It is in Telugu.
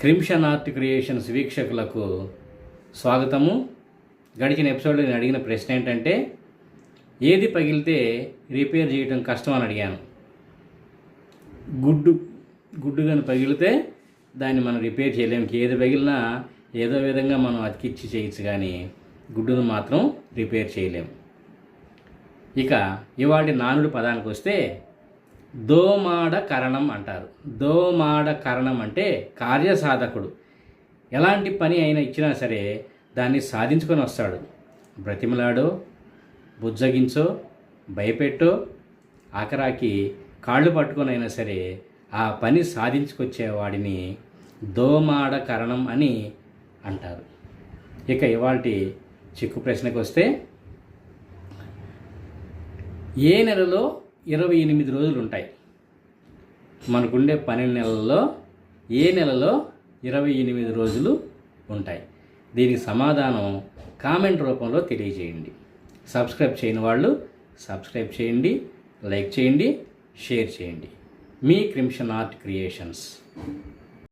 క్రిమ్షన్ ఆర్ట్ క్రియేషన్స్ వీక్షకులకు స్వాగతము. గడిచిన ఎపిసోడ్లో నేను అడిగిన ప్రశ్న ఏంటంటే ఏది పగిలితే రిపేర్ చేయడం కష్టం అని అడిగాను. గుడ్డు గుడ్డు కానీ పగిలితే దాన్ని మనం రిపేర్ చేయలేము ఏది పగిలినా ఏదో విధంగా మనం అతికిచ్చి చేయొచ్చు కానీ గుడ్డును మాత్రం రిపేర్ చేయలేము ఇక ఇవాటి నానుడి పదానికి వస్తే దోమాడ కరణం అంటారు. దోమాడ కరణం అంటే కార్యసాధకుడు. ఎలాంటి పని అయినా ఇచ్చినా సరే దాన్ని సాధించుకొని వస్తాడు. బ్రతిమలాడో బుజ్జగించో భయపెట్టో ఆఖరాకి కాళ్ళు పట్టుకొని అయినా సరే ఆ పని సాధించుకొచ్చేవాడిని దోమాడ కరణం అని అంటారు. ఇక ఇవాల్టి చిక్కు ప్రశ్నకు వస్తే ఏ నెలలో ఇరవై ఎనిమిది రోజులు ఉంటాయి మనకుండే పన్నెండు నెలల్లో ఏ నెలలో ఇరవై ఎనిమిది రోజులు ఉంటాయి. దీనికి సమాధానం కామెంట్ రూపంలో తెలియజేయండి. సబ్స్క్రైబ్ చేయని వాళ్ళు సబ్స్క్రైబ్ చేయండి లైక్ చేయండి షేర్ చేయండి. మీ క్రిమ్షన్ ఆర్ట్ క్రియేషన్స్.